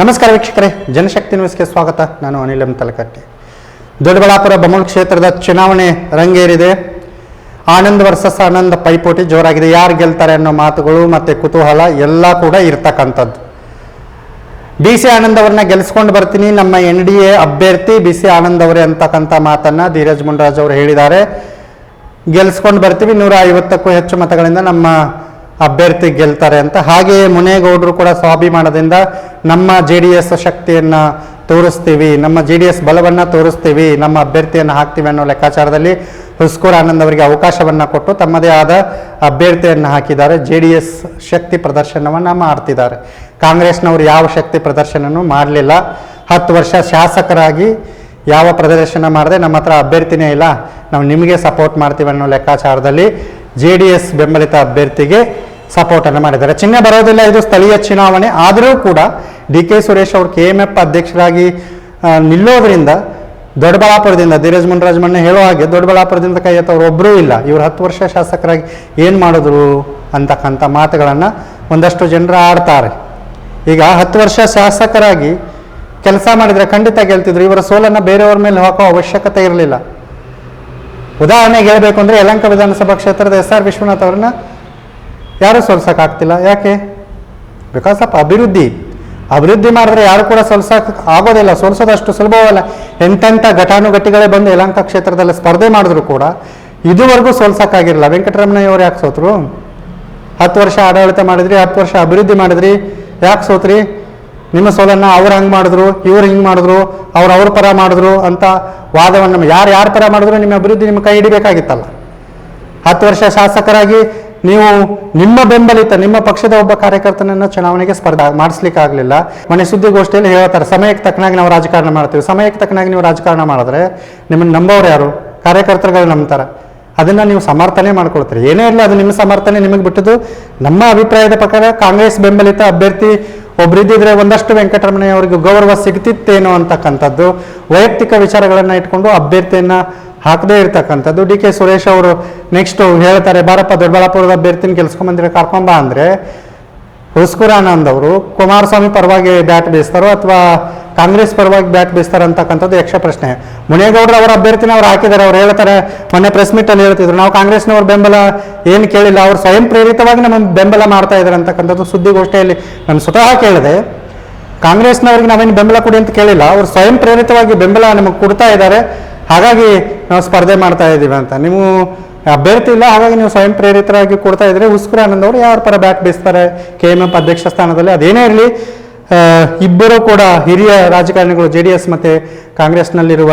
ನಮಸ್ಕಾರ ವೀಕ್ಷಕರೇ, ಜನಶಕ್ತಿ ನ್ಯೂಸ್ಗೆ ಸ್ವಾಗತ. ನಾನು ಅನಿಲ್ ಎಂ ತಲಕಟ್ಟಿ. ದೊಡ್ಡಬಳ್ಳಾಪುರ ಬಮೂಲ್ ಕ್ಷೇತ್ರದ ಚುನಾವಣೆ ರಂಗೇರಿದೆ. ಆನಂದ್ ವರ್ಸಸ್ ಆನಂದ್ ಪೈಪೋಟಿ ಜೋರಾಗಿದೆ. ಯಾರು ಗೆಲ್ತಾರೆ ಅನ್ನೋ ಮಾತುಗಳು ಮತ್ತು ಕುತೂಹಲ ಎಲ್ಲ ಕೂಡ ಇರ್ತಕ್ಕಂಥದ್ದು. ಬಿ ಸಿ ಆನಂದ್ ಅವ್ರನ್ನ ಗೆಲ್ಸ್ಕೊಂಡು ಬರ್ತೀನಿ. ನಮ್ಮ ಎನ್ ಡಿ ಎ ಅಭ್ಯರ್ಥಿ ಬಿ ಸಿ ಆನಂದ್ ಅವರೇ ಅಂತಕ್ಕಂಥ ಮಾತನ್ನು ಧೀರಜ್ ಮುನ್ರಾಜ್ ಅವರು ಹೇಳಿದ್ದಾರೆ. ಗೆಲ್ಸ್ಕೊಂಡು ಬರ್ತೀವಿ. ನೂರ ಐವತ್ತಕ್ಕೂ ಹೆಚ್ಚು ಮತಗಳಿಂದ ನಮ್ಮ ಅಭ್ಯರ್ಥಿ ಗೆಲ್ತಾರೆ ಅಂತ. ಹಾಗೆಯೇ ಮುನೇಗೌಡರು ಕೂಡ ಸ್ವಾಭಿಮಾನದಿಂದ ನಮ್ಮ ಜೆ ಡಿ ಎಸ್ ಶಕ್ತಿಯನ್ನು ತೋರಿಸ್ತೀವಿ, ನಮ್ಮ ಜೆ ಡಿ ಎಸ್ ಬಲವನ್ನು ತೋರಿಸ್ತೀವಿ, ನಮ್ಮ ಅಭ್ಯರ್ಥಿಯನ್ನು ಹಾಕ್ತೀವಿ ಅನ್ನೋ ಲೆಕ್ಕಾಚಾರದಲ್ಲಿ ಹುಸ್ಕೂರ್ ಆನಂದ್ ಅವರಿಗೆ ಅವಕಾಶವನ್ನು ಕೊಟ್ಟು ತಮ್ಮದೇ ಆದ ಅಭ್ಯರ್ಥಿಯನ್ನು ಹಾಕಿದ್ದಾರೆ. ಜೆ ಡಿ ಎಸ್ ಶಕ್ತಿ ಪ್ರದರ್ಶನವನ್ನು ಮಾಡ್ತಿದ್ದಾರೆ. ಕಾಂಗ್ರೆಸ್ನವರು ಯಾವ ಶಕ್ತಿ ಪ್ರದರ್ಶನನೂ ಮಾಡಲಿಲ್ಲ. ಹತ್ತು ವರ್ಷ ಶಾಸಕರಾಗಿ ಯಾವ ಪ್ರದರ್ಶನ ಮಾಡದೆ ನಮ್ಮ ಹತ್ರ ಅಭ್ಯರ್ಥಿನೇ ಇಲ್ಲ, ನಾವು ನಿಮಗೆ ಸಪೋರ್ಟ್ ಮಾಡ್ತೀವಿ ಅನ್ನೋ ಲೆಕ್ಕಾಚಾರದಲ್ಲಿ ಜೆ ಡಿ ಎಸ್ ಬೆಂಬಲಿತ ಅಭ್ಯರ್ಥಿಗೆ ಸಪೋರ್ಟನ್ನು ಮಾಡಿದ್ದಾರೆ. ಚಿಹ್ನೆ ಬರೋದಿಲ್ಲ, ಇದು ಸ್ಥಳೀಯ ಚುನಾವಣೆ. ಆದರೂ ಕೂಡ ಡಿ ಕೆ ಸುರೇಶ್ ಅವರು ಕೆ ಎಂ ಎಫ್ ಅಧ್ಯಕ್ಷರಾಗಿ ನಿಲ್ಲೋದ್ರಿಂದ ದೊಡ್ಡಬಳ್ಳಾಪುರದಿಂದ ಧೀರಜ್ ಮುನ್ರಾಜ್ ಮಣ್ಣೆ ಹೇಳೋ ಹಾಗೆ ದೊಡ್ಡಬಳ್ಳಾಪುರದಿಂದ ಕೈ ಎತ್ತವ್ರು ಒಬ್ಬರೂ ಇಲ್ಲ. ಇವರು ಹತ್ತು ವರ್ಷ ಶಾಸಕರಾಗಿ ಏನು ಮಾಡಿದ್ರು ಅಂತಕ್ಕಂಥ ಮಾತುಗಳನ್ನು ಒಂದಷ್ಟು ಜನರು ಆಡ್ತಾರೆ. ಈಗ ಹತ್ತು ವರ್ಷ ಶಾಸಕರಾಗಿ ಕೆಲಸ ಮಾಡಿದರೆ ಖಂಡಿತ ಗೆಲ್ತಿದ್ರು. ಇವರ ಸೋಲನ್ನು ಬೇರೆಯವ್ರ ಮೇಲೆ ಹಾಕೋ ಅವಶ್ಯಕತೆ ಇರಲಿಲ್ಲ. ಉದಾಹರಣೆಗೆ ಹೇಳಬೇಕು ಅಂದರೆ ಯಲಂಕ ವಿಧಾನಸಭಾ ಕ್ಷೇತ್ರದ ಎಸ್ ಆರ್ ವಿಶ್ವನಾಥ್ ಅವ್ರನ್ನ ಯಾರೂ ಸೋಲ್ಸೋಕ್ಕಾಗ್ತಿಲ್ಲ? ಯಾಕೆ? ಬಿಕಾಸ್ ಆಫ್ ಅಭಿವೃದ್ಧಿ. ಅಭಿವೃದ್ಧಿ ಮಾಡಿದ್ರೆ ಯಾರು ಕೂಡ ಸೋಲ್ಸಕ್ಕೆ ಆಗೋದಿಲ್ಲ. ಸೋಲ್ಸೋದಷ್ಟು ಸುಲಭವಲ್ಲ. ಎಂತೆಂಥ ಘಟಾನುಘಟಿಗಳೇ ಬಂದು ಯಲಂಕ ಕ್ಷೇತ್ರದಲ್ಲಿ ಸ್ಪರ್ಧೆ ಮಾಡಿದ್ರು ಕೂಡ ಇದುವರೆಗೂ ಸೋಲ್ಸಕ್ಕಾಗಿರಲಿಲ್ಲ ವೆಂಕಟರಮಣಯ್ಯವ್ರು ಯಾಕೆ ಸೋತರು? ಹತ್ತು ವರ್ಷ ಆಡಳಿತ ಮಾಡಿದ್ರಿ, ಹತ್ತು ವರ್ಷ ಅಭಿವೃದ್ಧಿ ಮಾಡಿದ್ರಿ. ಯಾಕೆ ಸೋತ್ರಿ? ನಿಮ್ಮ ಸೋಲನ್ನು ಅವ್ರು ಹಂಗೆ ಮಾಡಿದ್ರು, ಇವ್ರು ಹಿಂಗೆ ಮಾಡಿದ್ರು, ಅವ್ರು ಅವ್ರ ಪರ ಮಾಡಿದ್ರು ಅಂತ ವಾದವನ್ನು ಯಾರು ಯಾರ ಪರ ಮಾಡಿದ್ರು ನಿಮ್ಮ ಅಭಿವೃದ್ಧಿ ನಿಮ್ಮ ಕೈ ಹಿಡಿಬೇಕಾಗಿತ್ತಲ್ಲ. ಹತ್ತು ವರ್ಷ ಶಾಸಕರಾಗಿ ನೀವು ನಿಮ್ಮ ಬೆಂಬಲಿತ, ನಿಮ್ಮ ಪಕ್ಷದ ಒಬ್ಬ ಕಾರ್ಯಕರ್ತನನ್ನು ಚುನಾವಣೆಗೆ ಸ್ಪರ್ಧ ಮಾಡಿಸ್ಲಿಕ್ಕೆ ಆಗಲಿಲ್ಲ ಮನೆ ಸುದ್ದಿಗೋಷ್ಠಿಯಲ್ಲಿ ಹೇಳ್ತಾರೆ, ಸಮಯಕ್ಕೆ ತಕ್ಕನಾಗಿ ನಾವು ರಾಜಕಾರಣ ಮಾಡ್ತೀವಿ. ಸಮಯಕ್ಕೆ ತಕ್ಕನಾಗಿ ನೀವು ರಾಜಕಾರಣ ಮಾಡಿದ್ರೆ ನಿಮ್ಮನ್ನು ನಂಬೋರು ಯಾರು? ಕಾರ್ಯಕರ್ತರುಗಳು ನಂಬ್ತಾರೆ. ಅದನ್ನು ನೀವು ಸಮರ್ಥನೆ ಮಾಡ್ಕೊಳ್ತೀರಿ. ಏನೇ ಇರಲಿ ಅದು ನಿಮ್ಮ ಸಮರ್ಥನೆ ನಿಮಗೆ ಬಿಟ್ಟದ್ದು. ನಮ್ಮ ಅಭಿಪ್ರಾಯದ ಪ್ರಕಾರ ಕಾಂಗ್ರೆಸ್ ಬೆಂಬಲಿತ ಅಭ್ಯರ್ಥಿ ಒಬ್ಬರಿದ್ದಿದ್ರೆ ಒಂದಷ್ಟು ವೆಂಕಟರಮಣಯ್ಯ ಅವರಿಗೆ ಗೌರವ ಸಿಗ್ತಿತ್ತೇನೋ ಅಂತಕ್ಕಂಥದ್ದು, ವೈಯಕ್ತಿಕ ವಿಚಾರಗಳನ್ನು ಇಟ್ಕೊಂಡು ಅಭ್ಯರ್ಥಿಯನ್ನು ಹಾಕದೇ ಇರ್ತಕ್ಕಂಥದ್ದು. ಡಿ ಕೆ ಸುರೇಶ್ ಅವರು ನೆಕ್ಸ್ಟ್ ಹೇಳ್ತಾರೆ, ಬಾರಪ್ಪ, ದೊಡ್ಡಬಳ್ಳಾಪುರದ ಅಭ್ಯರ್ಥಿನ ಗೆಲ್ಸ್ಕೊಂಬಂದ್ರೆ ಕರ್ಕೊಂಬ ಅಂದರೆ ಹುಸ್ಕುರಾನಂದ್ ಅವರು, ಕುಮಾರಸ್ವಾಮಿ ಪರವಾಗಿ ಬ್ಯಾಟ್ ಬೀಸ್ತಾರೋ ಅಥವಾ ಕಾಂಗ್ರೆಸ್ ಪರವಾಗಿ ಬ್ಯಾಟ್ ಬೀಸ್ತಾರೆ ಅಂತಕ್ಕಂಥದ್ದು ಯಕ್ಷ ಪ್ರಶ್ನೆ. ಮುನೇಗೌಡರು ಅವರ ಅಭ್ಯರ್ಥಿನ ಅವ್ರು ಹಾಕಿದ್ದಾರೆ, ಅವ್ರು ಹೇಳ್ತಾರೆ, ಮೊನ್ನೆ ಪ್ರೆಸ್ ಮೀಟಲ್ಲಿ ಹೇಳ್ತಿದ್ರು. ನಾವು ಕಾಂಗ್ರೆಸ್ನವ್ರ ಬೆಂಬಲ ಏನು ಕೇಳಿಲ್ಲ, ಅವ್ರು ಸ್ವಯಂ ಪ್ರೇರಿತವಾಗಿ ನಮ್ಮ ಬೆಂಬಲ ಮಾಡ್ತಾ ಇದ್ದಾರೆ ಅಂತಕ್ಕಂಥದ್ದು ಸುದ್ದಿಗೋಷ್ಠಿಯಲ್ಲಿ ನಾನು ಸ್ವತಃ ಕೇಳಿದೆ. ಕಾಂಗ್ರೆಸ್ನವ್ರಿಗೆ ನಾವೇನು ಬೆಂಬಲ ಕೊಡಿ ಅಂತ ಕೇಳಿಲ್ಲ, ಅವ್ರು ಸ್ವಯಂ ಪ್ರೇರಿತವಾಗಿ ಬೆಂಬಲ ನಮಗೆ ಕೊಡ್ತಾ ಇದ್ದಾರೆ. ಹಾಗಾಗಿ ನಾವು ಸ್ಪರ್ಧೆ ಮಾಡ್ತಾ ಇದ್ದೀವಿ ಅಂತ. ನೀವು ಅಭ್ಯರ್ಥಿ ಇಲ್ಲ, ಹಾಗಾಗಿ ನೀವು ಸ್ವಯಂ ಪ್ರೇರಿತರಾಗಿ ಕೊಡ್ತಾ ಇದ್ರೆ ಉಸ್ಕುರಾನಂದ್ ಅವರು ಯಾರ ಪರ ಬ್ಯಾಟ್ ಬೀಸ್ತಾರೆ? ಕೆ ಎಂ ಎಫ್ ಅಧ್ಯಕ್ಷ ಸ್ಥಾನದಲ್ಲಿ ಅದೇನೇ ಇರಲಿ ಇಬ್ಬರು ಕೂಡ ಹಿರಿಯ ರಾಜಕಾರಣಿಗಳು, ಜೆ ಡಿ ಎಸ್ ಮತ್ತು ಕಾಂಗ್ರೆಸ್ನಲ್ಲಿರುವ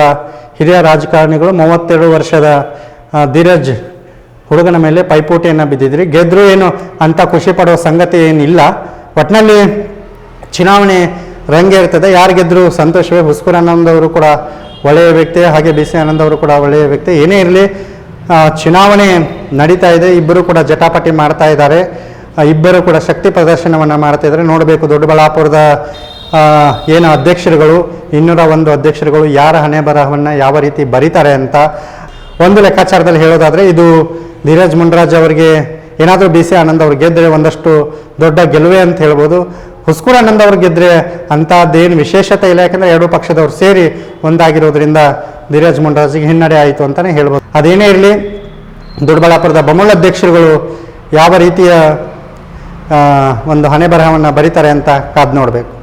ಹಿರಿಯ ರಾಜಕಾರಣಿಗಳು ಮೂವತ್ತೆರಡು ವರ್ಷದ ಧೀರಜ್ ಹುಡುಗನ ಮೇಲೆ ಪೈಪೋಟಿಯನ್ನು ಬಿದ್ದಿದ್ರಿ. ಗೆದ್ರು ಏನು ಅಂತ ಖುಷಿ ಪಡುವ ಸಂಗತಿ ಏನಿಲ್ಲ. ಒಟ್ಟಿನಲ್ಲಿ ಚುನಾವಣೆ ರಂಗೇರ್ತದೆ ಯಾರು ಗೆದ್ರು ಸಂತೋಷವೇ. ಹುಸ್ಕೂರ್ ಆನಂದ್ ಅವರು ಕೂಡ ಒಳ್ಳೆಯ ವ್ಯಕ್ತಿ, ಹಾಗೆ ಬಿ ಸಿ ಆನಂದ್ ಅವರು ಕೂಡ ಒಳ್ಳೆಯ ವ್ಯಕ್ತಿ. ಏನೇ ಇರಲಿ ಚುನಾವಣೆ ನಡೀತಾ ಇದೆ. ಇಬ್ಬರು ಕೂಡ ಜಟಾಪಟಿ ಮಾಡ್ತಾ ಇದ್ದಾರೆ. ಇಬ್ಬರು ಕೂಡ ಶಕ್ತಿ ಪ್ರದರ್ಶನವನ್ನು ಮಾಡ್ತಾ ಇದ್ದಾರೆ. ನೋಡಬೇಕು ದೊಡ್ಡಬಳ್ಳಾಪುರದ ಏನು ಅಧ್ಯಕ್ಷರುಗಳು, ಇನ್ನೂರ ಒಂದು ಅಧ್ಯಕ್ಷರುಗಳು ಯಾರ ಹಣೆ ಬರಹವನ್ನು ಯಾವ ರೀತಿ ಬರೀತಾರೆ ಅಂತ ಒಂದು ಲೆಕ್ಕಾಚಾರದಲ್ಲಿ ಹೇಳೋದಾದರೆ ಇದು ಧೀರಜ್ ಮುಂಡ್ರಾಜ್ ಅವರಿಗೆ, ಏನಾದರೂ ಬಿ ಸಿ ಆನಂದ್ ಅವ್ರು ಗೆದ್ದರೆ ಒಂದಷ್ಟು ದೊಡ್ಡ ಗೆಲುವೆ ಅಂತ ಹೇಳ್ಬೋದು. ಹುಸ್ಕೂರ್ ಆನಂದ್ ಅವ್ರು ಗೆದ್ದರೆ ಅಂಥದ್ದೇನು ವಿಶೇಷತೆ ಇಲ್ಲ, ಯಾಕಂದರೆ ಎರಡೂ ಪಕ್ಷದವ್ರು ಸೇರಿ ಒಂದಾಗಿರೋದ್ರಿಂದ ಧೀರಜ್ ಮುನ್ರಾಜ್ಗೆ ಹಿನ್ನಡೆ ಆಯಿತು ಅಂತಲೇ ಹೇಳ್ಬೋದು. ಅದೇನೇ ಇರಲಿ, ದೊಡ್ಡಬಳ್ಳಾಪುರದ ಬಮೂಲ್ ಅಧ್ಯಕ್ಷರುಗಳು ಯಾವ ರೀತಿಯ ಒಂದು ಹಣೆ ಬರಹವನ್ನು ಬರೀತಾರೆ ಅಂತ ಕಾದು ನೋಡಬೇಕು.